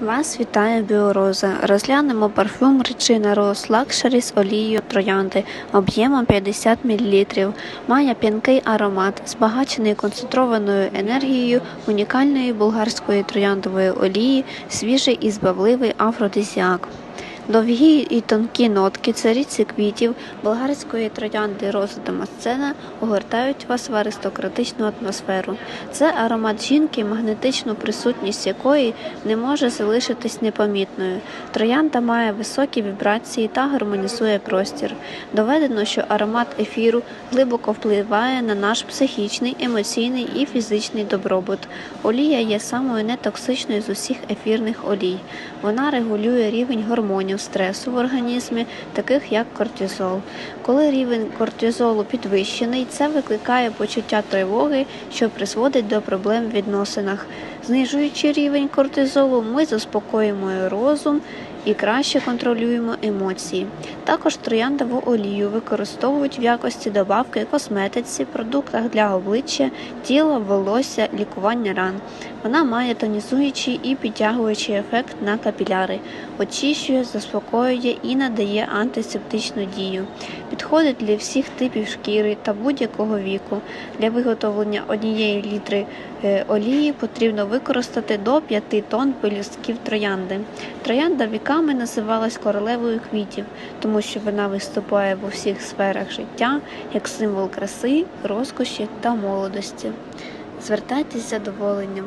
Вас вітає Біороза. Розглянемо парфюм речина Rose лакшері з олією троянди об'ємом 50 мл. Має п'янкий аромат, збагачений концентрованою енергією унікальної болгарської трояндової олії, свіжий і збавливий афродизіак. Довгі і тонкі нотки цариці квітів болгарської троянди Роза Дамасцена огортають вас в аристократичну атмосферу. Це аромат жінки, магнетичну присутність якої не може залишитись непомітною. Троянда має високі вібрації та гармонізує простір. Доведено, що аромат ефіру глибоко впливає на наш психічний, емоційний і фізичний добробут. Олія є самою нетоксичною з усіх ефірних олій. Вона регулює рівень гормонів стресу в організмі, таких як кортизол. Коли рівень кортизолу підвищений, це викликає почуття тривоги, що призводить до проблем в відносинах. Знижуючи рівень кортизолу, ми заспокоїмо розум і краще контролюємо емоції. Також трояндову олію використовують в якості добавки косметиці, продуктах для обличчя, тіла, волосся, лікування ран. Вона має тонізуючий і підтягуючий ефект на капіляри, очищує, заспокоює і надає антисептичну дію. Підходить для всіх типів шкіри та будь-якого віку. Для виготовлення однієї літри е, олії потрібно використати до 5 тонн пелюстків троянди. Троянда віками називалась королевою квітів, тому що вона виступає в усіх сферах життя як символ краси, розкоші та молодості. Звертайтесь з задоволенням.